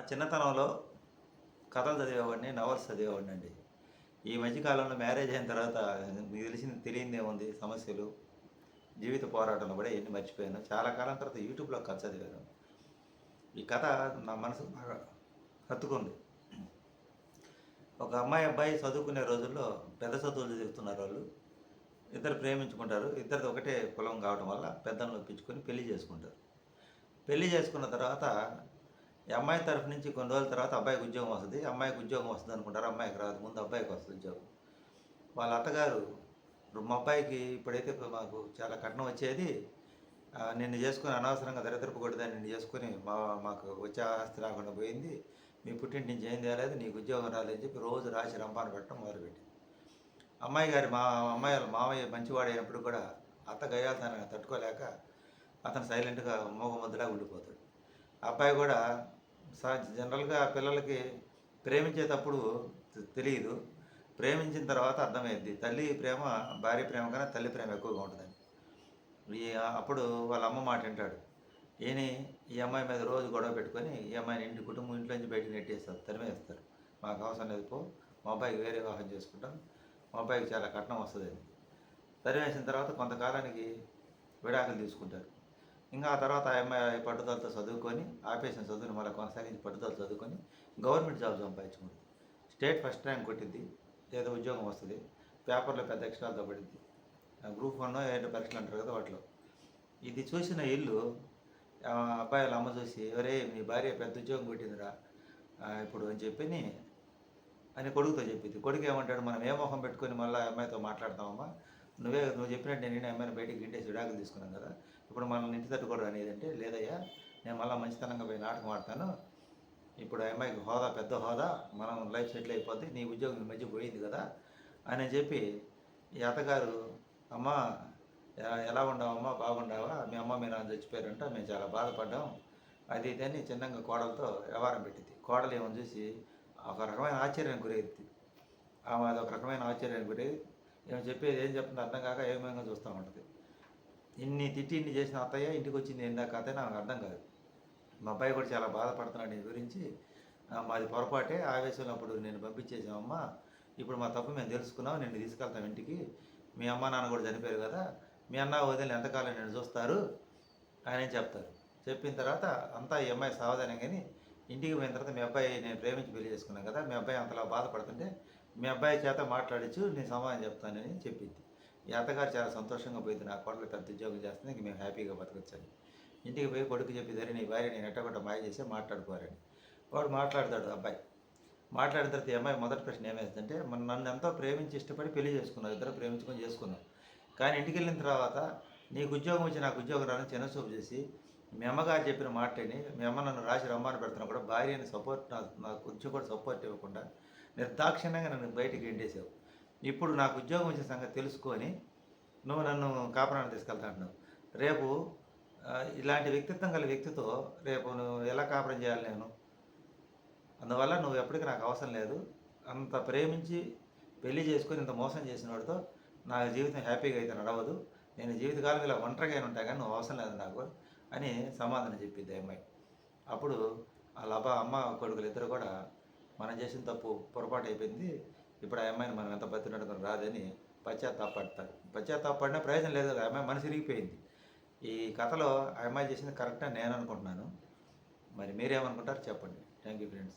నా చిన్నతనంలో కథలు చదివేవాడిని నవల్స్ చదివేవాడిని అండి. ఈ మధ్యకాలంలో మ్యారేజ్ అయిన తర్వాత మీకు తెలిసింది తెలియంది ఉంది సమస్యలు జీవిత పోరాటంలో కూడా ఎన్ని మర్చిపోయాను. చాలా కాలం తర్వాత యూట్యూబ్లో కథ చదివాను. ఈ కథ నా మనసు బాగా హత్తుకుంది. ఒక అమ్మాయి అబ్బాయి చదువుకునే రోజుల్లో పెద్ద చదువులు చదువుతున్నారు వాళ్ళు. ఇద్దరు ప్రేమించుకుంటారు. ఇద్దరిది ఒకటే కులం కావడం వల్ల పెద్దలను ఒప్పించుకొని పెళ్ళి చేసుకుంటారు. పెళ్ళి చేసుకున్న తర్వాత ఈ అమ్మాయి తరఫు నుంచి కొన్ని రోజుల తర్వాత అబ్బాయికి ఉద్యోగం వస్తుంది. అమ్మాయికి ఉద్యోగం వస్తుంది అనుకుంటారు. అమ్మాయికి రాదు. ముందు అబ్బాయికి వస్తుంది ఉద్యోగం. వాళ్ళ అత్తగారు మా అబ్బాయికి ఇప్పుడైతే మాకు చాలా కట్నం వచ్చేది. నిన్ను చేసుకుని అనవసరంగా దరిద్రపు కొట్టదని నిన్ను చేసుకుని మా మాకు వచ్చే ఆస్తి రాకుండా పోయింది. మీ పుట్టింటి నుంచి ఏం తేలేదు నీకు ఉద్యోగం రాలేదని చెప్పి రోజు రాసి రంపాన పెట్టడం మొదలుపెట్టి అమ్మాయి గారి మా అమ్మాయి వాళ్ళ మామయ్య మంచివాడైనప్పుడు కూడా అత్త గయాలతనాన్ని తట్టుకోలేక అతను సైలెంట్గా మోగముద్దులా ఉండిపోతాడు. అబ్బాయి కూడా సహజ జనరల్గా పిల్లలకి ప్రేమించేటప్పుడు తెలియదు ప్రేమించిన తర్వాత అర్థమైద్ది. తల్లి ప్రేమ భార్య ప్రేమ కన్నా తల్లి ప్రేమ ఎక్కువగా ఉంటుందని ఈ అప్పుడు వాళ్ళ అమ్మ మాట వింటాడు. ఈయన ఈ అమ్మాయి మీద రోజు గొడవ పెట్టుకొని ఈ అమ్మాయిని ఇంటి కుటుంబం ఇంట్లో నుంచి బయటకు నెట్టేస్తారు తరిమేస్తారు. మాకు అవసరం లేదు పో. మా అబ్బాయికి వేరే వివాహం చేసుకుంటాం. మా అబ్బాయికి చాలా కట్నం వస్తుంది అని తరిమేసిన తర్వాత కొంతకాలానికి విడాకులు తీసుకుంటారు. ఇంకా ఆ తర్వాత ఆ అమ్మాయి పట్టుదలతో చదువుకొని ఆపేసిన చదువుని మళ్ళీ కొనసాగించి పట్టుదల చదువుకొని గవర్నమెంట్ జాబ్ సంపాదించుకుంది స్టేట్ ఫస్ట్ ర్యాంక్ కొట్టింది ఏదో ఉద్యోగం వస్తుంది పేపర్లో పెద్ద అక్షరాలతో పడింది గ్రూప్ వన్ ఏంటో పరీక్షలు అంటారు కదా వాటిలో. ఇది చూసిన ఇల్లు అబ్బాయిల అబ్బాయి వాళ్ళ అమ్మ చూసి ఎవరే మీ భార్య పెద్ద ఉద్యోగం కొట్టిందిరా ఇప్పుడు అని చెప్పి అని కొడుకుతో చెప్పింది కొడుకు ఏమంటాడు మనం ఏ మొహం పెట్టుకొని మళ్ళీ అమ్మాయితో మాట్లాడతామమ్మా నువ్వే నువ్వు చెప్పినట్టు నేను ఏమైనా బయటకు బయటికి గింటేసి విడాకులు తీసుకున్నాను కదా ఇప్పుడు మనం ఇంటి తట్టుకోవడం అనేది అంటే లేదయ్యా నేను మళ్ళీ మంచితనంగా పోయి నాటకం ఆడతాను. ఇప్పుడు ఆ అమ్మాయికి హోదా పెద్ద హోదా మనం లైఫ్ సెటిల్ అయిపోద్ది నీ ఉద్యోగం మధ్య పోయింది కదా అని చెప్పి ఈ అత్తగారు అమ్మ ఎలా ఉండవమ్మా బాగుండావా? మీ అమ్మ మీ నాన్న చచ్చిపోయారంట మేము చాలా బాధపడ్డాం. అది ఇది అని చిన్నగా కోడలతో వ్యవహారం పెట్టింది కోడలు ఏమని చూసి ఒక రకమైన ఆశ్చర్యానికి గురైంది ఆమె అది ఒక రకమైన ఆశ్చర్యానికి గురై ఏమో చెప్పేది ఏం చెప్తుంది అర్థం కాక ఏమేమో చూస్తూ ఉంటుంది. ఇన్ని తిట్టి ఇన్ని చేసిన అత్తయ్య ఇంటికి వచ్చింది ఏందా కథ నాకు అర్థం కాదు. మా అబ్బాయి కూడా చాలా బాధపడుతున్నాడు నీ గురించి. మాది పొరపాటే ఆవేశంలో అప్పుడు నేను పంపించేసామమ్మా ఇప్పుడు మా తప్పు మేము తెలుసుకున్నాం నిన్ను తీసుకెళ్తాం ఇంటికి. మీ అమ్మ నాన్న కూడా చనిపోయారు కదా. మీ అన్న వదిలి ఎంతకాలం నేను చూస్తారు? అని చెప్తారు? చెప్పిన తర్వాత అంతా ఈ అమ్మాయి సావధానం కానీ ఇంటికి పోయిన తర్వాత మీ అబ్బాయి నేను ప్రేమించి పెళ్ళి చేసుకున్నాను కదా. మీ అబ్బాయి అంతలా బాధపడుతుంటే మీ అబ్బాయి చేత మాట్లాడించు నేను సమాధానం చెప్తానని చెప్పింది. ఈ అత్తగారు చాలా సంతోషంగా పోయింది నా కోడలు పెద్ద ఉద్యోగం చేస్తుంది ఇంక మేము హ్యాపీగా బతకొచ్చని. ఇంటికి పోయి కొడుకు చెప్పి సరే నీ భార్య నేను ఎట్టగొట్ట మాయ చేసి మాట్లాడుకోరని వాడు మాట్లాడతాడు అబ్బాయి. మాట్లాడిన తర్వాత ఈ అమ్మాయి మొదటి ప్రశ్న ఏమేస్తుందంటే మన నన్ను ఎంతో ప్రేమించి ఇష్టపడి పెళ్ళి చేసుకున్నాం ఇద్దరు ప్రేమించుకొని చేసుకున్నాం. కానీ ఇంటికి వెళ్ళిన తర్వాత నీకు ఉద్యోగం వచ్చి నాకు ఉద్యోగం రాని చిన్నసూపు చేసి మీ అమ్మగారు చెప్పిన మాటని మీ అమ్మ నన్ను రాసి రమ్మని పెడుతున్నా కూడా భార్యని సపోర్ట్ నా కొంచెం కూడా సపోర్ట్ ఇవ్వకుండా నిర్దాక్షిణ్యంగా నన్ను బయటికి ఎండేసావు ఇప్పుడు నాకు ఉద్యోగం వచ్చిన సంగతి తెలుసుకొని నువ్వు నన్ను కాపురాన్ని తీసుకెళ్తా అంటున్నావు. రేపు ఇలాంటి వ్యక్తిత్వం గల వ్యక్తితో రేపు నువ్వు ఎలా కాపురం చేయాలి నేను? అందువల్ల నువ్వు ఎప్పటికీ నాకు అవసరం లేదు. అంత ప్రేమించి పెళ్ళి చేసుకొని ఇంత మోసం చేసిన వాడితో నా జీవితం హ్యాపీగా అయితే నడవదు. నేను జీవితకాలం ఇలా ఒంటరిగా ఉంటా కానీ నువ్వు అవసరం లేదు నాకు అని సమాధానం చెప్పింది అమ్మాయి. అప్పుడు వాళ్ళ అబ్బా అమ్మ కొడుకులు ఇద్దరు కూడా మనం చేసిన తప్పు పొరపాటు అయిపోయింది. ఇప్పుడు ఆ అమ్మాయిని మనం ఎంత బతినట్టుకుని రాదని పశ్చాత్తాపడతారు. పశ్చాత్తాపడినా ప్రయోజనం లేదు ఆ అమ్మాయి మనసు ఇరిగిపోయింది ఈ కథలో ఆ అమ్మాయి చేసింది కరెక్ట్ అని నేను అనుకుంటున్నాను. మరి మీరేమనుకుంటారు చెప్పండి. Thank you friends